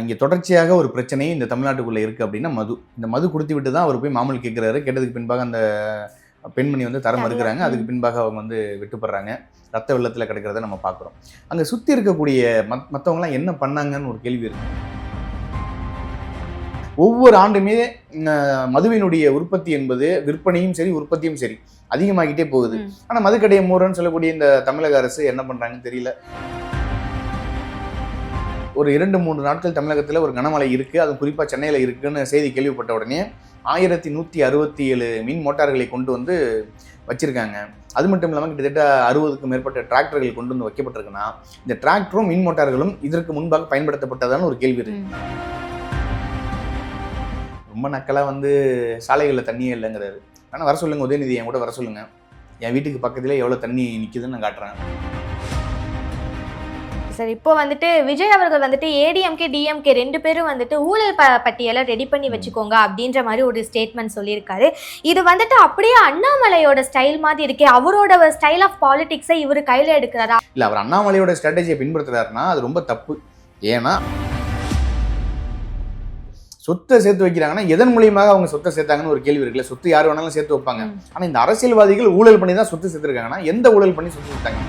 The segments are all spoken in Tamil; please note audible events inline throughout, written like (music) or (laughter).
இங்கே தொடர்ச்சியாக ஒரு பிரச்சனை இந்த தமிழ்நாட்டுக்குள்ளே இருக்குது அப்படின்னா மது. இந்த மது குடித்து விட்டு தான் அவர் போய் மாமூல் கேட்குறாரு கேட்டதுக்கு பின்பாக அந்த பெண்மணி வந்து தரம் மறுக்கிறாங்க. அதுக்கு பின்பாக அவங்க வந்து விட்டுப்படுறாங்க. ரத்த வெள்ளத்தில் கிடக்கிறத நம்ம பார்க்குறோம் அங்கே சுற்றி இருக்கக்கூடிய மத் மற்றவங்களாம் என்ன பண்ணாங்கன்னு ஒரு கேள்வி இருக்கு. ஒவ்வொரு ஆண்டுமே மதுவினுடைய உற்பத்தி என்பது விற்பனையும் சரி உற்பத்தியும் சரி அதிகமாகிட்டே போகுது. ஆனால் மதுக்கடைய மூறன்னு சொல்லக்கூடிய இந்த தமிழக அரசு என்ன பண்ணுறாங்கன்னு தெரியல. ஒரு இரண்டு மூன்று நாட்கள் தமிழகத்தில் ஒரு கனமழை இருக்குது அது குறிப்பாக சென்னையில் இருக்குதுன்னு செய்தி கேள்விப்பட்ட உடனே ஆயிரத்தி நூற்றி அறுபத்தி ஏழு மின் மோட்டார்களை கொண்டு வந்து வச்சுருக்காங்க. அது மட்டும் இல்லாமல் கிட்டத்தட்ட அறுபதுக்கும் மேற்பட்ட டிராக்டர்கள் கொண்டு வந்து வைக்கப்பட்டிருக்குன்னா இந்த டிராக்டரும் மின் மோட்டார்களும் இதற்கு முன்பாக பயன்படுத்தப்பட்டதான்னு ஒரு கேள்வி இருக்கு. ரொம்ப நக்கலாக வந்து சாலைகளில் தண்ணியே இல்லைங்கிறாரு. ஆனால் வர சொல்லுங்கள் உதயநிதி என் கூட வர சொல்லுங்கள் என் வீட்டுக்கு பக்கத்தில் எவ்வளோ தண்ணி நிற்குதுன்னு நான் காட்டுறேன். சார். இப்போ வந்துட்டு விஜய் அவர்கள் வந்துட்டு ஏடிஎம்கே டிஎம்கே ரெண்டு பேரும் வந்துட்டு ஊழல் ப பட்டியலை ரெடி பண்ணி வச்சுக்கோங்க அப்படின்ற மாதிரி ஒரு ஸ்டேட்மெண்ட் சொல்லியிருக்காரு. இது வந்துட்டு அப்படியே அண்ணாமலையோட ஸ்டைல் மாதிரி இருக்கே. அவரோட ஸ்டைல் ஆஃப் பாலிடிக்ஸை இவர் கையில எடுக்கிறாரா? இல்லை அவர் அண்ணாமலையோட ஸ்ட்ராட்டஜியை பின்பற்றுறாருன்னா அது ரொம்ப தப்பு. ஏன்னா சொத்தை சேர்த்து வைக்கிறாங்கன்னா எதன் மூலியமாக அவங்க சொத்தை சேர்த்தாங்கன்னு ஒரு கேள்வி இருக்குல்ல. சொத்து யார் வேணாலும் சேர்த்து வைப்பாங்க. ஆனால் இந்த அரசியல்வாதிகள் ஊழல் பண்ணி தான் சொத்து சேர்த்துருக்காங்கன்னா எந்த ஊழல் பண்ணி சொத்து சேர்த்தாங்க?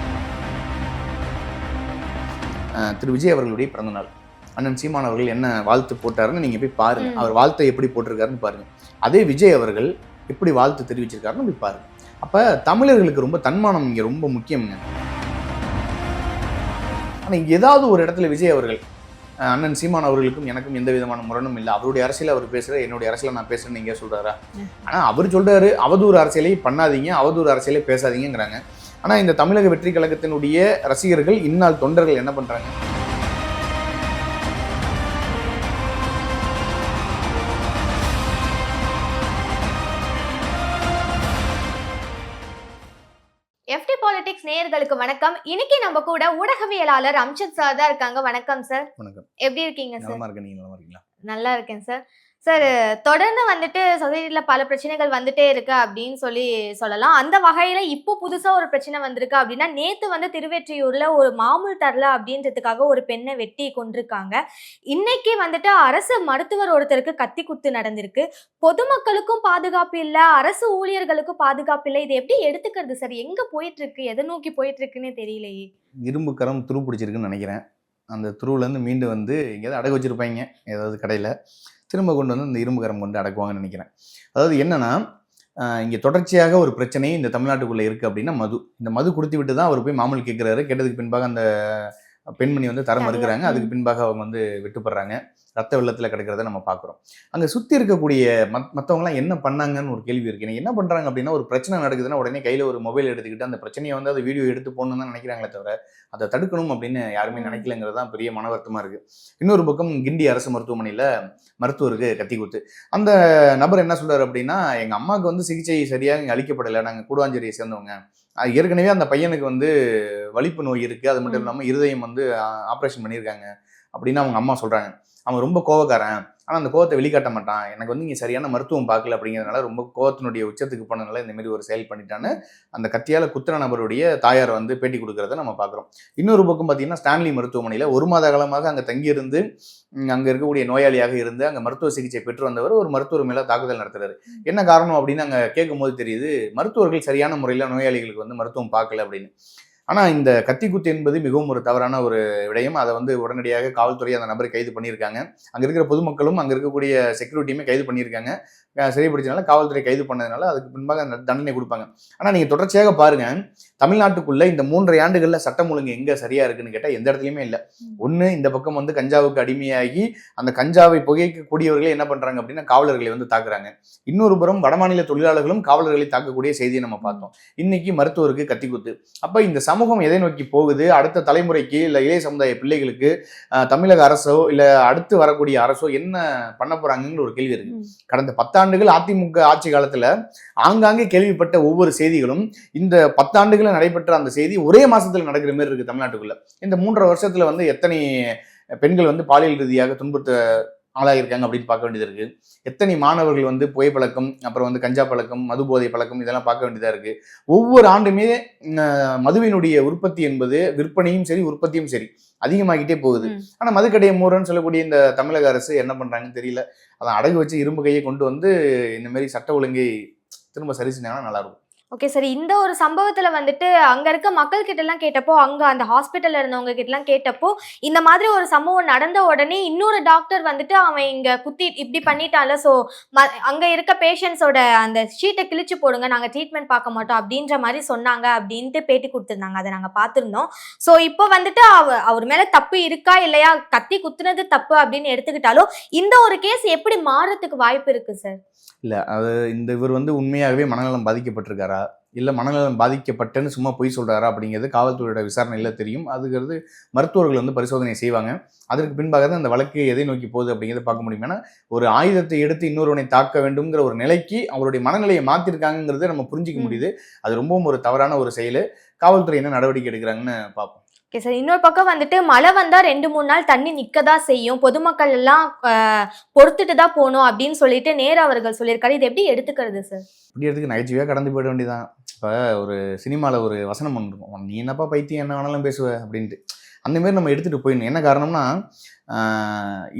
திரு விஜய் அவர்களுடைய பிறந்தநாள் அண்ணன் சீமான் அவர்கள் என்ன வாழ்த்து போட்டாருன்னு நீங்க போய் பாருங்க. ம். அவர் வாழ்த்தை எப்படி போட்டிருக்காருன்னு பாருங்க. அதே விஜய் அவர்கள் எப்படி வாழ்த்து தெரிவிச்சிருக்காருன்னு போய் பாருங்க. அப்ப தமிழர்களுக்கு ரொம்ப தன்மானம் இங்க ரொம்ப முக்கியம்ங்க. ஆனா இங்க ஏதாவது ஒரு இடத்துல விஜய் அவர்கள் அண்ணன் சீமான் அவர்களுக்கும் எனக்கும் எந்த விதமான முரணும் இல்லை. அவருடைய அரசியல் அவர் பேசுற என்னுடைய அரசியலை நான் பேசுறேன்னு நீங்க சொல்றாரா? ம். ஆனா அவர் சொல்றாரு அவதூறு அரசியலை பண்ணாதீங்க அவதூறு அரசியலை பேசாதீங்கங்கிறாங்க. ஆனா இந்த தமிழக வெற்றி கழகத்தினுடைய ரசிகர்கள் இந்நாள் தொண்டர்கள் என்ன பண்றாங்க? எஃப்டி பாலிடிக்ஸ் நேயர்களுக்கு வணக்கம். இன்னைக்கு நம்ம கூட ஊடகவியலாளர் அம்ஷத் சார் தான் இருக்காங்க. வணக்கம் சார். வணக்கம். எப்படி இருக்கீங்க சார்? இருக்கீங்களா? நல்லா இருக்கேன் சார். சார் தொடர்ந்து வந்துட்டு சொசைட்டியில் பல பிரச்சனைகள் வந்துட்டே இருக்கு அப்படின்னு சொல்லி சொல்லலாம். அந்த வகையில் இப்போ புதுசாக ஒரு பிரச்சனை வந்திருக்கு அப்படின்னா நேற்று வந்து திருவெற்றியூரில் ஒரு மாமூல் தரல அப்படின்றதுக்காக ஒரு பெண்ணை வெட்டி கொண்டிருக்காங்க இன்னைக்கு வந்துட்டு அரசு மருத்துவர் ஒருத்தருக்கு கத்தி குத்து நடந்திருக்கு. பொதுமக்களுக்கும் பாதுகாப்பு இல்லை அரசு ஊழியர்களுக்கும் பாதுகாப்பு இல்லை. இதை எப்படி எடுத்துக்கிறது சார்? எங்கே போயிட்டு இருக்கு எதை நோக்கி போயிட்டுருக்குன்னு தெரியலையே. இரும்பு கரம் துரு பிடிச்சிருக்குன்னு நினைக்கிறேன். அந்த துருவுலேருந்து மீண்டு வந்து எங்கேயாவது அடகு வச்சுருப்பாங்க. ஏதாவது கடையில். திரும்ப கொண்டு வந்து இந்த இரும்பு கரம் கொண்டு அடக்குவாங்கன்னு நினைக்கிறேன். அதாவது என்னன்னா இங்கே தொடர்ச்சியாக ஒரு பிரச்சனை இந்த தமிழ்நாட்டுக்குள்ளே இருக்குது அப்படின்னா மது. இந்த மது குடித்து விட்டு தான் அவர் போய் மாமூல் கேட்குறாரு கேட்டதுக்கு பின்பாக அந்த பெண்மணி வந்து தரம் தரம், மறுக்கிறாங்க. அதுக்கு பின்பாக அவங்க வந்து விட்டுப்படுறாங்க. ரத்த வெள்ளத்தில் கிடக்கிறத நம்ம பார்க்குறோம் அங்கே சுற்றி இருக்கக்கூடிய மத் மற்றவங்களாம் என்ன பண்ணாங்கன்னு ஒரு கேள்வி இருக்கு. எனக்கு என்ன பண்ணுறாங்க அப்படின்னா ஒரு பிரச்சனை நடக்குதுன்னா உடனே கையில் ஒரு மொபைல் எடுத்துக்கிட்டு அந்த பிரச்சனையை வந்து அதை வீடியோ எடுத்து போடணும்னு தான் நினைக்கிறாங்களே தவிர அதை தடுக்கணும் அப்படின்னு யாருமே. நினைக்கலங்கிறது தான் பெரிய மன வருத்தமாக இருக்குது இன்னொரு பக்கம் கிண்டி அரசு மருத்துவமனையில் மருத்துவருக்கு கத்தி குத்து. அந்த நபர் என்ன சொல்றாரு அப்படின்னா எங்கள் அம்மாவுக்கு வந்து சிகிச்சை சரியாக இங்கே அளிக்கப்படலை. நாங்கள் கூடாஞ்சேரியை சேர்ந்தவங்க. ஏற்கனவே அந்த பையனுக்கு வந்து வலிப்பு நோய் இருக்குது அது மட்டும். இல்லாமல் இருதயம் வந்து ஆப்ரேஷன் பண்ணியிருக்காங்க. அப்படின்னு அவங்க அம்மா சொல்கிறாங்க அவன் ரொம்ப கோவக்காரன். ஆனால் அந்த கோவத்தை வெளிக்காட்ட மாட்டான். எனக்கு வந்து இங்கே சரியான மருத்துவம் பார்க்கல அப்படிங்கிறதுனால ரொம்ப கோவத்தினுடைய உச்சத்துக்கு போனதுனால இந்த மாதிரி ஒரு செயல் பண்ணிட்டான்னு அந்த கத்தியால் குத்துற நபருடைய தாயார் வந்து பேட்டி கொடுக்கறத நம்ம பார்க்குறோம். இன்னொரு பக்கம் பார்த்தீங்கன்னா ஸ்டான்லி மருத்துவமனையில் ஒரு மாத காலமாக அங்கே தங்கியிருந்து அங்கே இருக்கக்கூடிய நோயாளியாக இருந்து அங்கே மருத்துவ சிகிச்சை பெற்று வந்தவர் ஒரு மருத்துவர் மேலே தாக்குதல் நடத்துறாரு. என்ன காரணம் அப்படின்னு அங்கே கேட்கும்போது தெரியுது மருத்துவர்கள் சரியான முறையில் நோயாளிகளுக்கு வந்து மருத்துவம் பார்க்கல அப்படின்னு. ஆனால் இந்த கத்தி குத்து என்பது மிகவும் ஒரு தவறான ஒரு விடயம். அதை வந்து உடனடியாக காவல்துறை அந்த நபரை கைது பண்ணியிருக்காங்க. அங்கே இருக்கிற பொதுமக்களும் அங்கே இருக்கக்கூடிய செக்யூரிட்டியுமே கைது பண்ணியிருக்காங்க. அஹ் சிறைப்பிடிச்சனால காவல்துறை கைது பண்ணதுனால அதுக்கு பின்பாக அந்த தண்டனை கொடுப்பாங்க. ஆனால் நீங்கள் தொடர்ச்சியாக பாருங்க. தமிழ்நாட்டுக்குள்ள இந்த மூன்றரை ஆண்டுகளில் சட்டம் ஒழுங்கு எங்கே சரியா இருக்குன்னு கேட்டால் எந்த இடத்துலையுமே இல்லை. ஒன்று இந்த பக்கம் வந்து கஞ்சாவுக்கு அடிமையாகி அந்த கஞ்சாவை புகைக்கக்கூடியவர்களே என்ன பண்றாங்க அப்படின்னா காவலர்களை வந்து தாக்குறாங்க. இன்னொரு புறம் வடமாநில தொழிலாளர்களும் காவலர்களை தாக்கக்கூடிய செய்தியை நம்ம பார்த்தோம். இன்னைக்கு மருத்துவருக்கு கத்தி குத்து அப்ப இந்த சமூகம் எதை நோக்கி போகுது? அடுத்த தலைமுறைக்கு இல்ல இளைய சமுதாய பிள்ளைகளுக்கு தமிழக அரசோ இல்ல அடுத்து வரக்கூடிய அரசோ என்ன பண்ண போறாங்கன்னு ஒரு கேள்வி இருக்கு. கடந்த பத்தாண்டுகள் அதிமுக ஆட்சி காலத்துல ஆங்காங்கே கேள்விப்பட்ட ஒவ்வொரு செய்திகளும் இந்த பத்தாண்டுகள் நடைபெற்ற அந்த செய்தி ஒரே மாசத்துல நடக்கிற மாதிரி இருக்கு தமிழ்நாட்டுக்குள்ள. இந்த மூன்றரை வருஷத்துல வந்து எத்தனை பெண்கள் வந்து பாலியல் ரீதியாக துன்புறுத்த ஆளாகியிருக்காங்க அப்படின்னு பார்க்க வேண்டியது இருக்கு. எத்தனை மாணவர்கள் வந்து புகைப்பழக்கம் அப்புறம் வந்து கஞ்சா பழக்கம் மது போதை பழக்கம் இதெல்லாம் பார்க்க வேண்டியதா இருக்கு. ஒவ்வொரு ஆண்டுமே மதுவினுடைய உற்பத்தி என்பது விற்பனையும் சரி உற்பத்தியும் சரி அதிகமாகிட்டே போகுது. ம். ஆனா மதுக்கடையை மூறன்னு சொல்லக்கூடிய இந்த தமிழக அரசு என்ன பண்றாங்கன்னு தெரியல. அதை அடகு வச்சு இரும்பு கையை கொண்டு வந்து இந்த மாதிரி சட்ட ஒழுங்கை திரும்ப சரி செஞ்சாங்கன்னா நல்லா இருக்கும். ஓகே சரி. இந்த ஒரு சம்பவத்துல வந்துட்டு அங்க இருக்க மக்கள் கிட்ட எல்லாம் கேட்டப்போ அங்க அந்த ஹாஸ்பிட்டல்ல இருந்தவங்க கிட்ட எல்லாம் கேட்டப்போ இந்த மாதிரி ஒரு சம்பவம் நடந்த உடனே இன்னொரு டாக்டர் வந்துட்டு அவன் இங்க குத்தி இப்படி பண்ணிட்டால ம அங்க இருக்க பேஷண்ட்ஸோட அந்த ஷீட்டை கிழிச்சு போடுங்க நாங்க ட்ரீட்மெண்ட் பார்க்க மாட்டோம் அப்படின்ற மாதிரி சொன்னாங்க அப்படின்ட்டு பேட்டி கொடுத்துருந்தாங்க. அதை நாங்க பார்த்துருந்தோம். ஸோ இப்போ வந்துட்டு அவ அவர் மேல தப்பு இருக்கா இல்லையா? கத்தி குத்துனது தப்பு அப்படின்னு எடுத்துக்கிட்டாலும் இந்த ஒரு கேஸ் எப்படி மாறுறதுக்கு வாய்ப்பு இருக்கு சார் இல்ல அது இந்த இவர் வந்து உண்மையாகவே மனநலம் பாதிக்கப்பட்டிருக்காரா? இல்ல மனநலம் பாதிக்கப்பட்டேன்னு சும்மா பொய் சொல்றாரா அப்படிங்கிறது காவல்துறையோட விசாரணையில தெரியும். அதுங்கிறது மருத்துவர்கள் வந்து பரிசோதனை செய்வாங்க. அதற்கு பின்பாக தான் அந்த வழக்கு எதை நோக்கி போகுது அப்படிங்கிறத பார்க்க முடியும். ஏன்னா ஒரு ஆயுதத்தை எடுத்து இன்னொருவனை தாக்க வேண்டும்ங்கிற ஒரு நிலைக்கு அவருடைய மனநிலையை மாத்திருக்காங்கிறத நம்ம புரிஞ்சிக்க. முடியுது. அது ரொம்பவும் ஒரு தவறான ஒரு செயல். காவல்துறை என்ன நடவடிக்கை எடுக்கிறாங்கன்னு பார்ப்போம். Okay sir. இன்னொரு பக்கம் வந்துட்டு மழை வந்தா ரெண்டு மூணு நாள் தண்ணி நிக்கதா செய்யும். பொதுமக்கள் எல்லாம் பொறுத்துட்டு தான் போகணும் அப்படின்னு சொல்லிட்டு நேரு அவர்கள் சொல்லியிருக்காரு. இது எப்படி எடுத்துக்கிறது சார்? இப்படி எடுத்துக்கு? நகைச்சுவையாக கடந்து போயிட வேண்டியதான் இப்போ ஒரு சினிமாவில் ஒரு வசனம் ஒன்று இருக்கும். நீ என்னப்பா பைத்தியம்? என்ன வேணாலும் பேசுவ? அப்படின்ட்டு. அந்த மாதிரி நம்ம எடுத்துகிட்டு போயிடணும். என்ன காரணம்னா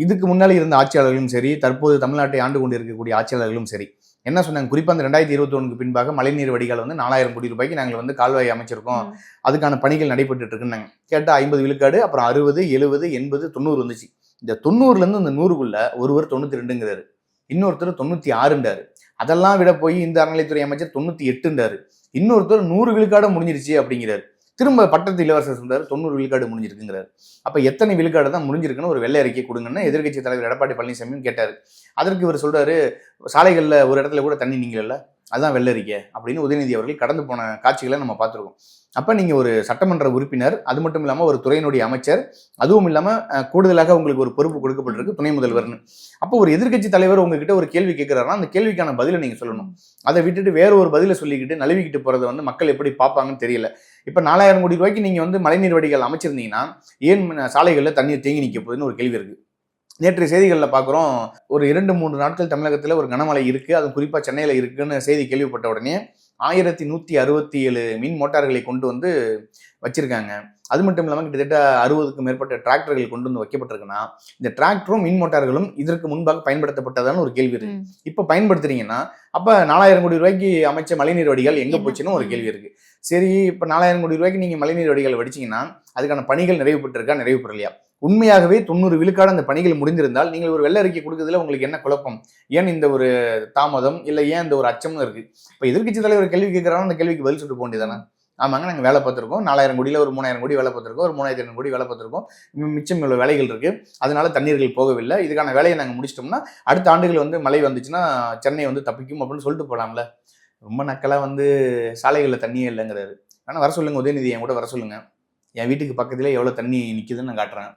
இதுக்கு முன்னாடி இருந்த ஆட்சியாளர்களும் சரி தற்போது தமிழ்நாட்டை ஆண்டு கொண்டு இருக்கக்கூடிய ஆட்சியாளர்களும் சரி என்ன சொன்னாங்க? குறிப்பாக அந்த ரெண்டாயிரத்தி இருபத்தொன்னுக்கு பின்பாக மழைநீர் வடிகால் வந்து நாலாயிரம் கோடி ரூபாய்க்கு நாங்கள் வந்து கால்வாய் அமைச்சிருக்கோம். அதுக்கான பணிகள் நடைபெற்றுட்டு இருக்குன்னாங்க. கேட்டால் ஐம்பது விழுக்காடு அப்புறம் அறுபது எழுபது எண்பது தொண்ணூறு வந்துச்சு. இந்த தொண்ணூறுலேருந்து இந்த நூறுக்குள்ள ஒருவர் தொண்ணூற்றி ரெண்டுங்கிறாரு. இன்னொருத்தர் தொண்ணூற்றி ஆறுண்டாரு அதெல்லாம் விட போய் இந்த அறநிலைத்துறை அமைச்சர் தொண்ணூற்றி எட்டுண்டாரு இன்னொருத்தர் நூறு விழுக்காடு முடிஞ்சிருச்சு அப்படிங்கிறார். திரும்ப பட்டத்து இளவரசர் சொல்றாரு தொண்ணூறு விழுக்காடு முடிஞ்சிருக்குங்கிறார். அப்போ எத்தனை விழுக்காடு தான் முடிஞ்சிருக்குன்னு ஒரு வெள்ளை அறிக்கை கொடுங்கன்னு எதிர்க்கட்சி தலைவர் எடப்பாடி பழனிசாமியும் கேட்டார். அதற்கு இவர் சொல்றாரு சாலைகளில் ஒரு இடத்துல கூட தண்ணி நீங்கள அதுதான் வெள்ளை அறிக்கை அப்படின்னு உதயநிதி அவர்கள் கடந்து போன காட்சிகளை நம்ம பார்த்துருக்கோம். அப்போ நீங்கள் ஒரு சட்டமன்ற உறுப்பினர் அது மட்டும் இல்லாமல் ஒரு துறையினுடைய அமைச்சர் அதுவும் இல்லாமல் கூடுதலாக உங்களுக்கு ஒரு பொறுப்பு கொடுக்கப்பட்டிருக்கு துணை முதல்வர்னு. அப்போ ஒரு எதிர்க்கட்சி தலைவர் உங்ககிட்ட ஒரு கேள்வி கேட்குறாருன்னா அந்த கேள்விக்கான பதிலை நீங்கள் சொல்லணும். அதை விட்டுட்டு வேற ஒரு பதிலை சொல்லிக்கிட்டு நழுவிக்கிட்டு போகிறத வந்து மக்கள் எப்படி பார்ப்பாங்கன்னு தெரியல. இப்போ நாலாயிரம் கோடி ரூபாய்க்கு நீங்கள் வந்து மழைநீர் வடிகால் அமைச்சிருந்தீங்கன்னா ஏன் சாலைகளில் தண்ணீர் தேங்கி நிற்க போகுதுன்னு ஒரு கேள்வி இருக்குது நேற்று செய்திகளில் பார்க்குறோம் ஒரு இரண்டு மூன்று நாட்கள் தமிழகத்தில் ஒரு கனமழை இருக்குது அது குறிப்பாக சென்னையில் இருக்குன்னு செய்தி கேள்விப்பட்ட உடனே ஆயிரத்தி நூற்றி அறுபத்தி ஏழு மின் மோட்டார்களை கொண்டு வந்து வச்சிருக்காங்க அது மட்டும் இல்லாமல் கிட்டத்தட்ட அறுபதுக்கும் மேற்பட்ட டிராக்டர்கள் கொண்டு வந்து வைக்கப்பட்டிருக்குன்னா இந்த டிராக்டரும் மின் மோட்டார்களும் இதற்கு முன்பாக பயன்படுத்தப்பட்டதான ஒரு கேள்வி இருக்கு. இப்போ பயன்படுத்துறீங்கன்னா அப்போ நாலாயிரம் கோடி ரூபாய்க்கு அமைச்ச மழைநீர் வடிகால் எங்கே? போச்சுன்னு ஒரு. கேள்வி இருக்கு சரி இப்போ நாலாயிரம் கோடி ரூபாய்க்கு நீங்கள் மழைநீர் வடிகால் வடிச்சீங்கன்னா அதுக்கான பணிகள் நிறைவு பெற்றிருக்கா நிறைவு பெறலையா உண்மையாகவே தொண்ணூறு விழுக்காடு அந்த பணிகள் முடிந்திருந்தால் நீங்கள் ஒரு வெள்ள அறிக்கை கொடுக்கறதுல உங்களுக்கு என்ன குழப்பம்? ஏன் இந்த ஒரு தாமதம்? இல்லை ஏன் இந்த ஒரு அச்சம்னு இருக்கு? இப்போ எதிர்கட்சி தலைவர் கேள்வி கேட்கறாங்க அந்த கேள்விக்கு பதில் சொல்லிட்டு போண்டிதானே ஆமாங்க நாங்கள் வேலை பார்த்துருக்கோம். நாலாயிரம் கோடியில் ஒரு மூணாயிரம் கோடி வேலை பார்த்துருக்கோம். ஒரு மூணாயிரத்தி ஐநூறு கோடி வேலை பார்த்துருக்கோம். மிச்சம் இவ்வளோ வேலைகள் இருக்கு. அதனால தண்ணீர்கள் போகவில்லை. இதுக்கான வேலையை நாங்கள் முடிச்சிட்டோம்னா அடுத்த ஆண்டுகள் வந்து மழை வந்துச்சுன்னா சென்னை வந்து தப்பிக்கும் அப்படின்னு சொல்லிட்டு போகலாம்ல ரொம்ப நக்கலாக வந்து சாலைகளில் தண்ணியே இல்லைங்கிறாரு. ஆனால் வர சொல்லுங்கள் உதயநிதி என் கூட வர சொல்லுங்கள் என் வீட்டுக்கு பக்கத்தில் எவ்வளோ தண்ணி நிற்கிதுன்னு நான் காட்டுறேன்.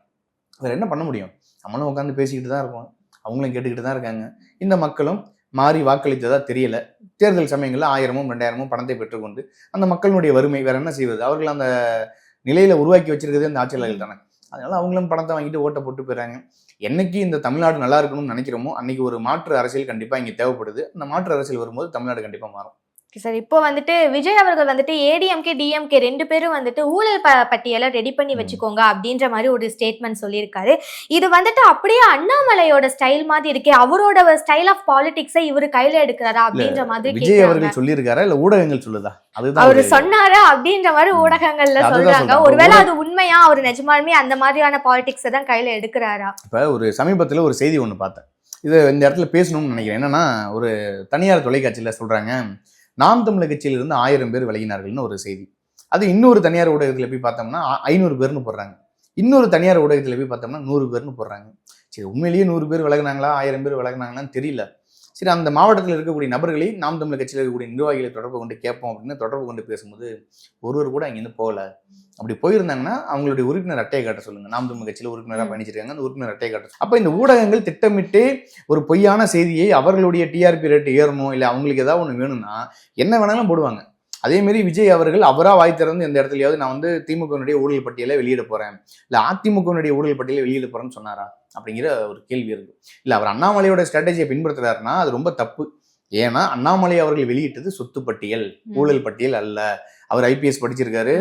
வேறு என்ன பண்ண முடியும்? நம்மளும் உட்காந்து பேசிக்கிட்டு தான் இருக்கோம். அவங்களும் கேட்டுக்கிட்டு தான் இருக்காங்க. இந்த மக்களும் மாறி வாக்களித்ததா தெரியல. தேர்தல் சமயங்களில் ஆயிரமும் ரெண்டாயிரமும் பணத்தை பெற்றுக்கொண்டு அந்த மக்களுடைய வறுமை வேற என்ன செய்வது? அவர்கள் அந்த நிலையில உருவாக்கி வச்சிருக்கிறதே அந்த ஆட்சியாளர்கள் தானே. அதனால அவங்களும் பணத்தை வாங்கிட்டு ஓட்டை போட்டு போயிறாங்க. என்னைக்கு இந்த தமிழ்நாடு நல்லா இருக்கணும்னு நினைக்கிறோமோ அன்னைக்கு ஒரு மாற்று அரசியல் கண்டிப்பாக இங்கே தேவைப்படுது. அந்த மாற்று அரசியல் வரும்போது தமிழ்நாடு கண்டிப்பாக மாறும். சார் இப்போ வந்துட்டு விஜய் அவர்கள் வந்துட்டு ஏடிஎம்கே டிஎம்கே ரெண்டு பேரும் வந்துட்டு ஊழல் ப பட்டியலை ரெடி பண்ணி. வச்சுக்கோங்க அப்படின்ற மாதிரி ஒரு ஸ்டேட்மெண்ட் சொல்லியிருக்காரு. இது வந்துட்டு அப்படியே அண்ணாமலையோட ஸ்டைல் மாதிரி இருக்கே அவரோட ஸ்டைல் ஆஃப் பாலிடிக்ஸை இவரு கையில எடுக்கிறாரா அப்படின்ற மாதிரி விஜய் அவர்கள் சொல்லியிருக்காரா இல்ல ஊடகங்கள் சொல்லுதா? அவரு சொன்னாரு அப்படின்ற மாதிரி. ஊடகங்கள்ல சொல்றாங்க. ஒருவேளை அது உண்மையா? அவர் நிஜமாலுமே அந்த மாதிரியான பாலிடிக்ஸை தான் கையில எடுக்கிறாரா? இப்போ ஒரு சமீபத்தில் ஒரு செய்தி ஒன்று பார்த்தேன். இது இந்த இடத்துல பேசணும்னு நினைக்கிறேன். என்னன்னா ஒரு தனியார் தொலைக்காட்சியில் சொல்றாங்க நாம் தமிழக கட்சியிலிருந்து ஆயிரம் பேர் விலகினார்கள்னு ஒரு செய்தி. அது இன்னொரு தனியார் ஊடகத்தில் போய் பார்த்தோம்னா ஐநூறு பேர்னு போடுறாங்க. இன்னொரு தனியார் ஊடகத்தில் போய் பார்த்தோம்னா நூறு பேர்னு போடுறாங்க. சரி உண்மையிலேயே நூறு பேர் விலகினாங்களா ஆயிரம் பேர் விலகினாங்களான்னு தெரியல. சரி அந்த மாவட்டத்தில் இருக்கக்கூடிய நபர்களை நாம் தமிழர் கட்சியில் இருக்கக்கூடிய நிர்வாகிகளை தொடர்பு கொண்டு கேட்போம் அப்படின்னு தொடர்பு கொண்டு பேசும்போது ஒருவர் கூட அங்கேருந்து போகல. அப்படி போயிருந்தாங்கன்னா அவங்களுடைய உறுப்பினர் அட்டையை காட்ட சொல்லுங்க. நாம் தமிழ் கட்சியில் உறுப்பினராக. பயணிச்சிருக்காங்க அந்த உறுப்பினர் அட்டையை காட்ட அப்போ இந்த ஊடகங்கள் திட்டமிட்டு ஒரு பொய்யான செய்தியை அவர்களுடைய டிஆர்பி ரேட் ஏறணும் இல்லை அவங்களுக்கு ஏதாவது ஒன்று வேணும்னா என்ன வேணாலும் போடுவாங்க. அதே மாதிரி விஜய் அவர்கள் அவரா வாய் திறந்து இந்த இடத்துலயாவது நான் வந்து திமுகவினுடைய ஊழல் பட்டியலை வெளியிட போறேன் இல்ல அதிமுகவினுடைய ஊழல் பட்டியலை வெளியிட போறேன்னு சொன்னாரா? அப்படிங்கிற ஒரு கேள்வி இருக்கு. இல்லை அவர் அண்ணாமலையோட ஸ்ட்ராட்டஜியை பின்பற்றுறாருன்னா அது ரொம்ப தப்பு. ஏன்னா அண்ணாமலை அவர்கள் வெளியிட்டது சொத்து பட்டியல். ஊழல் பட்டியல் அல்ல அவர் ஐபிஎஸ் படிச்சிருக்காரு.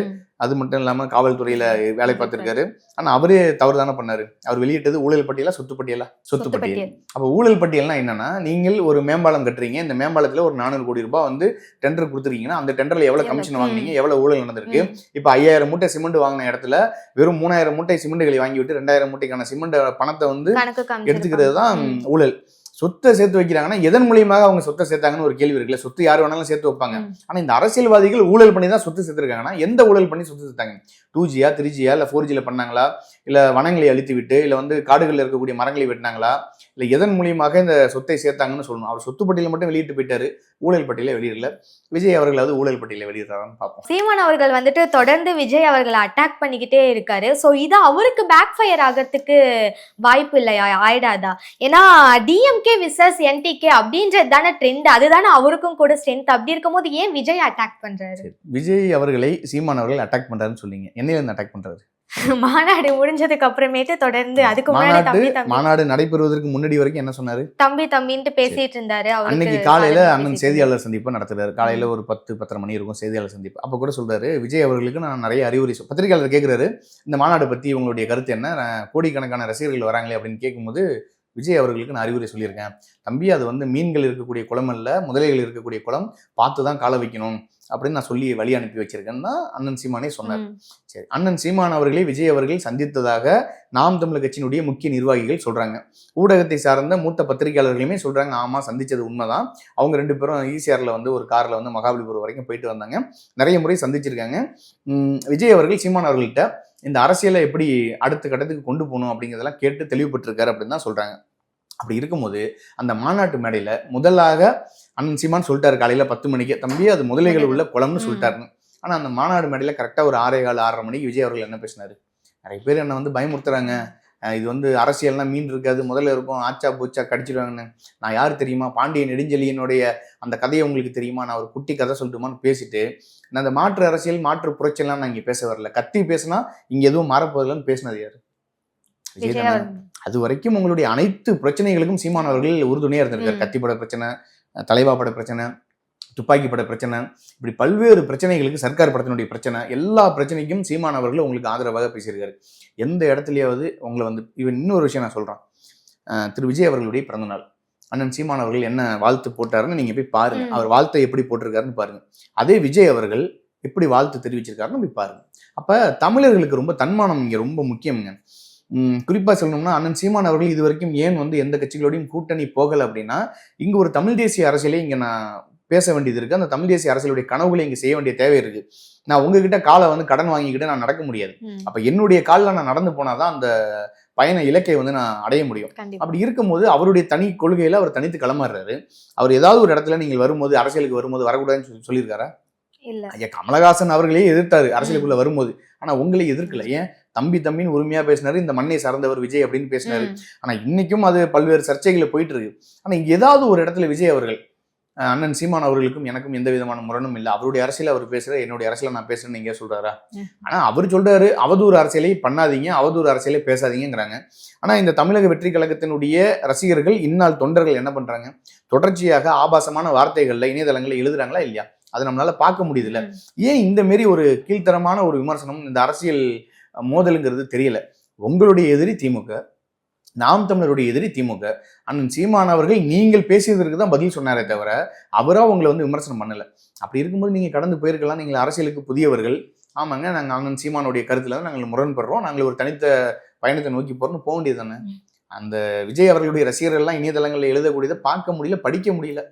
அது மட்டும் இல்லாம காவல்துறையில வேலை பார்த்திருக்காரு ஆனா அவரே தவறு தானே பண்ணாரு அவர் வெளியிட்டது ஊழல் பட்டியலா சொத்து பட்டியலா சொத்து பட்டியல். அப்ப ஊழல் பட்டியல்னா என்னன்னா நீங்கள் ஒரு மேம்பாலம் கட்டுறீங்க இந்த மேம்பாலத்துல ஒரு நானூறு கோடி ரூபாய் வந்து டெண்டர் கொடுத்துருக்கீங்கன்னா அந்த டெண்டர்ல எவ்வளவு? கமிஷன் வாங்குனீங்க எவ்வளவு ஊழல் நடந்திருக்கு. இப்ப ஐயாயிரம் மூட்டை சிமெண்ட் வாங்கின இடத்துல வெறும் மூணாயிரம் மூட்டை சிமெண்ட்களை வாங்கி விட்டு ரெண்டாயிரம் மூட்டைக்கான சிமெண்ட் பணத்தை வந்து எடுத்துக்கிறது தான். ஊழல் சொத்தை சேர்த்து வைக்கிறாங்கன்னா எதன் மூலியமாக அவங்க சொத்தை சேர்த்தாங்கன்னு ஒரு கேள்வி இருக்குல்ல? சொத்து யார் வேணாலும் சேர்த்து வைப்பாங்க. ஆனா இந்த அரசியல்வாதிகள் ஊழல் பண்ணி தான் சொத்து சேர்த்திருக்காங்கன்னா எந்த ஊழல் பண்ணி சொத்து சேர்த்தாங்க? டூ ஜியா த்ரீ ஜியா இல்ல ஃபோர் ஜில பண்ணாங்களா? இல்ல வனங்களை அழித்து விட்டு இல்ல வந்து காடுகளில் இருக்கக்கூடிய மரங்களை வெட்டினாங்களா? இல்ல எதன் மூலியமாக இந்த சொத்தை சேர்த்தாங்கன்னு சொல்லணும். அவர் சொத்து பட்டியலை மட்டும் வெளியிட்டு போயிட்டாரு. ஊழல் பட்டியலை வெளியிடல. விஜய் அவர்களாவது ஊழல் பட்டியலை வெளியிடுறாரான்னு பார்ப்போம். சீமான் அவர்கள் வந்துட்டு தொடர்ந்து விஜய் அவர்களை அட்டாக் பண்ணிக்கிட்டே இருக்காரு. சோ இது அவருக்கு பேக் ஃபயர் ஆகிறதுக்கு வாய்ப்பு இல்லையா? ஆயிடாதா? ஏன்னா டிஎம்கே விசஸ் என்டிகே அப்படின்றது தானே ட்ரெண்ட் அதுதானே அவருக்கும் கூட ஸ்ட்ரென்த் அப்படி இருக்கும்போது ஏன் விஜய் அட்டாக் பண்றாரு? சரி விஜய் அவர்களை சீமான் அவர்கள் அட்டாக் பண்றாருன்னு சொன்னீங்க. என்னையில இருந்து அட்டாக் பண்றாரு? (laughs) மாநாடு முடிஞ்சதுக்கு அப்புறமேட்டு தொடர்ந்து அதுக்கு முன்னாடி மாநாடு நடைபெறுவதற்கு முன்னாடி வரைக்கும் என்ன சொன்னாரு? தம்பி தம்பின்ட்டு பேசிட்டு இருந்தாரு அன்னைக்கு காலையில அண்ணன் செய்தியாளர் சந்திப்பு நடத்துறாரு. காலையில ஒரு பத்து பத்தரை மணி இருக்கும் செய்தியாளர் சந்திப்பு. அப்ப கூட சொல்றாரு விஜய் அவர்களுக்கு நான் நிறைய அறிவுரை பத்திரிகையாளர் கேட்கிறாரு இந்த மாநாடு பத்தி உங்களுடைய கருத்து என்ன? கோடிக்கணக்கான ரசிகர்கள் வராங்களே அப்படின்னு கேட்கும்போது விஜய் அவர்களுக்கு நான் அறிவுரை சொல்லியிருக்கேன். தம்பி அது வந்து மீன்கள் இருக்கக்கூடிய குளம் அல்ல முதலைகள் இருக்கக்கூடிய குளம் பார்த்து தான் கால வைக்கணும் அப்படின்னு நான் சொல்லி வழி அனுப்பி வச்சிருக்கேன்னு தான் அண்ணன் சீமானே சொன்னார். சரி அண்ணன் சீமான் அவர்களை விஜய் அவர்கள் சந்தித்ததாக நாம் தமிழர் கட்சியினுடைய முக்கிய நிர்வாகிகள் சொல்றாங்க. ஊடகத்தை சார்ந்த மூத்த பத்திரிகையாளர்களுமே சொல்றாங்க ஆமா சந்திச்சது உண்மைதான். அவங்க ரெண்டு பேரும் ஈசிஆர்ல வந்து ஒரு கார்ல வந்து மகாபலிபுரம் வரைக்கும் போயிட்டு வந்தாங்க. நிறைய முறை சந்திச்சிருக்காங்க. விஜய் அவர்கள் சீமான் அவர்கள்ட்ட இந்த அரசியலை எப்படி அடுத்த கட்டத்துக்கு கொண்டு போகணும் அப்படிங்கிறதெல்லாம் கேட்டு தெளிவுபட்டிருக்காரு அப்படின்னு தான் சொல்றாங்க. அப்படி இருக்கும்போது அந்த மாநாட்டு மேடையில முதலாக அண்ணன் சீமான் சொல்லிட்டாரு காலையில பத்து மணிக்கு. தம்பி அது முதலைகள் உள்ள குளம்னு. சொல்லிட்டாருன்னு. ஆனா அந்த மாநாடு மேடையில கரெக்டா ஒரு ஆறே கால் ஆறரை மணிக்கு விஜய் அவர்கள் என்ன பேசினாரு? நிறைய பேர் என்ன வந்து பயமுறுத்துறாங்க. இது வந்து அரசியல்னா மீன் இருக்காது முதல்ல இருக்கும் ஆச்சா பூச்சா கடிச்சிடுவாங்கன்னு. நான் யார் தெரியுமா? பாண்டிய நெடுஞ்செழியனுடைய அந்த கதையை உங்களுக்கு தெரியுமா? நான் ஒரு குட்டி கதை சொல்லட்டுமான்னு பேசிட்டு நான் அந்த மாற்று அரசியல் மாற்று புரட்சியெல்லாம் நான் இங்க பேச வரல. கத்தி பேசினா இங்க எதுவும் மாறப்போதில்லைன்னு பேசினது யாரு? அது வரைக்கும் உங்களுடைய அனைத்து பிரச்சனைகளுக்கும் சீமான் அவர்கள் உறுதுணையா இருந்திருக்காரு. ம். கத்தி பட பிரச்சனை தலைவா பட பிரச்சனை துப்பாக்கி பட பிரச்சனை இப்படி பல்வேறு பிரச்சனைகளுக்கு சர்க்கார் படத்தினுடைய பிரச்சனை எல்லா பிரச்சனைக்கும் சீமான் அவர்கள் உங்களுக்கு ஆதரவாக பேசியிருக்காரு. எந்த இடத்துலயாவது உங்களை வந்து இவன் இன்னொரு விஷயம் நான் சொல்றேன். அஹ் திரு விஜய் அவர்களுடைய பிறந்தநாள் அண்ணன் சீமான் அவர்கள் என்ன வாழ்த்து போட்டாருன்னு நீங்க போய் பாருங்க. அவர் வாழ்த்தை எப்படி போட்டிருக்காருன்னு பாருங்க. அதே விஜய் அவர்கள் எப்படி வாழ்த்து தெரிவிச்சிருக்காருன்னு போய் பாருங்க. அப்ப தமிழர்களுக்கு ரொம்ப தன்மானம் இங்க ரொம்ப முக்கியம்ங்க. உம் குறிப்பா சொல்லணும்னா அண்ணன் சீமான் அவர்கள் இது வரைக்கும் ஏன் வந்து எந்த கட்சிகளோடையும் கூட்டணி போகல அப்படின்னா இங்க ஒரு தமிழ் தேசிய அரசியலை இங்க நான் பேச வேண்டியது இருக்கு. அந்த தமிழ் தேசிய அரசியலுடைய கனவுகளை இங்க செய்ய வேண்டிய தேவை இருக்கு. நான் உங்ககிட்ட காலை வந்து கடன் வாங்கிக்கிட்டு நான் நடக்க முடியாது. அப்ப என்னுடைய காலில் நான் நடந்து போனாதான் அந்த பயண இலக்கை வந்து நான் அடைய முடியும். அப்படி இருக்கும்போது அவருடைய தனி கொள்கையில அவர் தனித்து கிளம்புறாரு. அவர் ஏதாவது ஒரு இடத்துல நீங்கள் வரும்போது அரசியலுக்கு வரும்போது வரக்கூடாதுன்னு சொல்லி சொல்லியிருக்காரா? ஐயா கமலஹாசன் அவர்களே எதிர்த்தாரு அரசியலுக்குள்ள வரும்போது. ஆனா உங்களை எதிர்க்கல. ஏன்? தம்பி தம்பின்னு உரிமையா பேசினாரு. இந்த மண்ணை சார்ந்தவர் விஜய் அப்படின்னு பேசினாரு. ஆனா இன்னைக்கும் அது பல்வேறு சர்ச்சைகளை போயிட்டு இருக்கு. ஆனா இங்க ஏதாவது ஒரு இடத்துல விஜய் அவர்கள் அண்ணன் சீமான் அவர்களுக்கும் எனக்கும் எந்த விதமான முரணும் இல்லை. அவருடைய அரசியல் அவர் பேசுற என்னுடைய அரசியலை நான் பேசுறேன்னு நீங்க சொல்றாரா. ஆனா அவர் சொல்றாரு அவதூறு அரசியலை பண்ணாதீங்க அவதூறு அரசியலை பேசாதீங்கங்கிறாங்க. ஆனா இந்த தமிழக வெற்றி கழகத்தினுடைய ரசிகர்கள் இந்நாள் தொண்டர்கள் என்ன பண்றாங்க? தொடர்ச்சியாக ஆபாசமான வார்த்தைகள்ல இணையதளங்கள்ல எழுதுறாங்களா இல்லையா? அது நம்மளால பார்க்க முடியுதுல்ல. ஏன் இந்த மாரி ஒரு கீழ்த்தரமான ஒரு விமர்சனம் இந்த அரசியல் மோதலுங்கிறது தெரியல? உங்களுடைய எதிரி திமுக நாம் தமிழருடைய எதிரி திமுக. அண்ணன் சீமான் அவர்கள் நீங்கள் பேசியதற்கு தான் பதில் சொன்னாரே தவிர அவரா உங்களை வந்து விமர்சனம் பண்ணல. அப்படி இருக்கும்போது நீங்க கடந்து போயிருக்கலாம். நீங்கள் அரசியலுக்கு புதியவர்கள். ஆமாங்க நாங்க அண்ணன் சீமானுடைய கருத்துல தான் நாங்கள் முரண்படுறோம். நாங்கள் ஒரு தனித்த பயணத்தை நோக்கி போறோம்னு போக வேண்டியது தானே. அந்த விஜய் அவர்களுடைய ரசிகர்கள் எல்லாம் இணையதளங்களில் எழுதக்கூடியதை பார்க்க முடியல படிக்க முடியல.